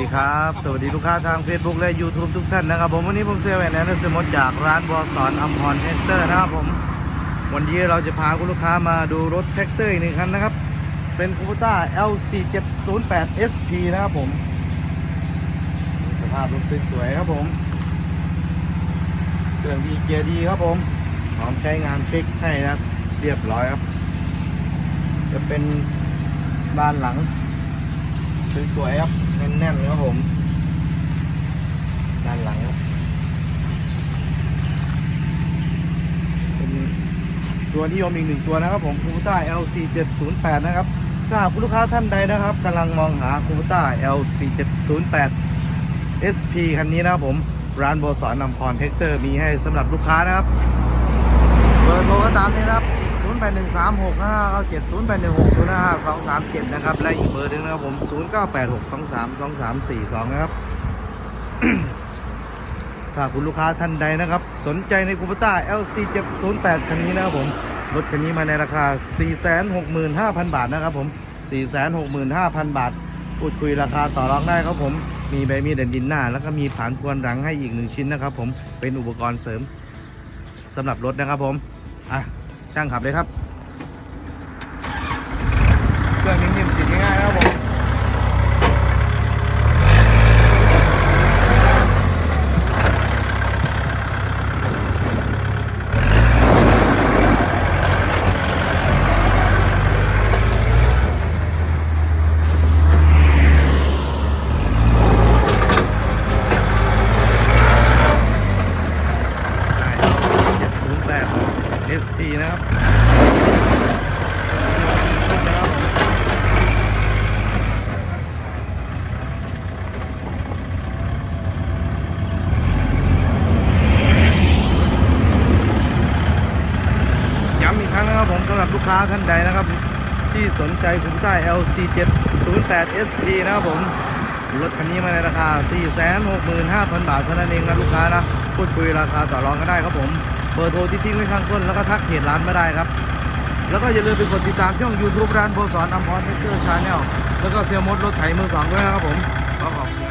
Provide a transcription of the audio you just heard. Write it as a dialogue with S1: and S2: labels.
S1: ดีครับ สวัสดีลูกค้าทาง Facebook และ YouTube ทุกท่านนะครับ ผมวันนี้ผมเซลแอนแอนเซอร์มดจากร้านบอสอนอัมพรแท็กเตอร์นะครับผม วันนี้เราจะพาคุณลูกค้ามาดูรถแท็กเตอร์อีกหนึ่งคันนะครับ เป็นคูปต้า LC708 SP นะครับผม สภาพรถสวยๆครับผมเครื่องดีเกียร์ดีครับผมพร้อมใช้งานเช็คให้นะครับ เรียบร้อยครับ จะเป็นด้านหลังสวยๆครับ แน่นๆครับผม ด้านหลังเป็นตัวนิยมอีกหนึ่งตัวนะครับผมคูปต้า LC 708นะครับถ้าหากคุณลูกค้าท่านใดนะครับกำลังมองหาคูปต้า LC 708 SP คันนี้นะครับผมร้านโบสอนนำพรเทคเตอร์มีให้สำหรับลูกค้านะครับเบอร์โทรก็ตามนี้นะครับ 0 8 1 3 6 5 9 7 0 8 1 6 0 5 2 3 7นไปหนึ่งหกต้นห้าสองสามเกียร์นะครับ และอีกเบอร์หนึ่งนะครับผม0 9 8 6 2 3 2 3 4 2นะครับถ้าคุณลูกค้าท่านใดนะครับ สนใจในคูปต้า LC 708คันนี้นะครับผม รถคันนี้มาในราคา 465,000 บาทนะครับผม 465,000 บาท พูดคุยราคาต่อรองได้ครับผม มีใบมีดดินหน้า แล้วก็มีผานพวนหลังให้อีกหนึ่งชิ้นนะครับผม เป็นอุปกรณ์เสริมสำหรับรถนะครับผม อะ ช่างขับเลยครับ เครื่องนิ่มๆติดง่ายๆนะครับผม SP นะครับย้ำอีกครั้งนะครับผมสำหรับลูกค้าท่านใดนะครับ ที่สนใจคุ้มใต้ LC 708 SP นะครับผมรถคันนี้มาในราคา 465,000 บาทเท่านั้นเองนะลูกค้านะ พูดคุยราคาต่อรองก็ได้ครับผม เบอร์โทรที่ทิ้งไว้ข้างต้นแล้วก็ทักเพจร้านมาได้ครับ แล้วก็อย่าลืมไปกดติดตามช่อง YouTube ร้านโบสอนอัมพรเทคเตอร์ชาแนลแล้วก็เซียมดรถไถมือสองด้วยนะครับผมขอขอบคุณ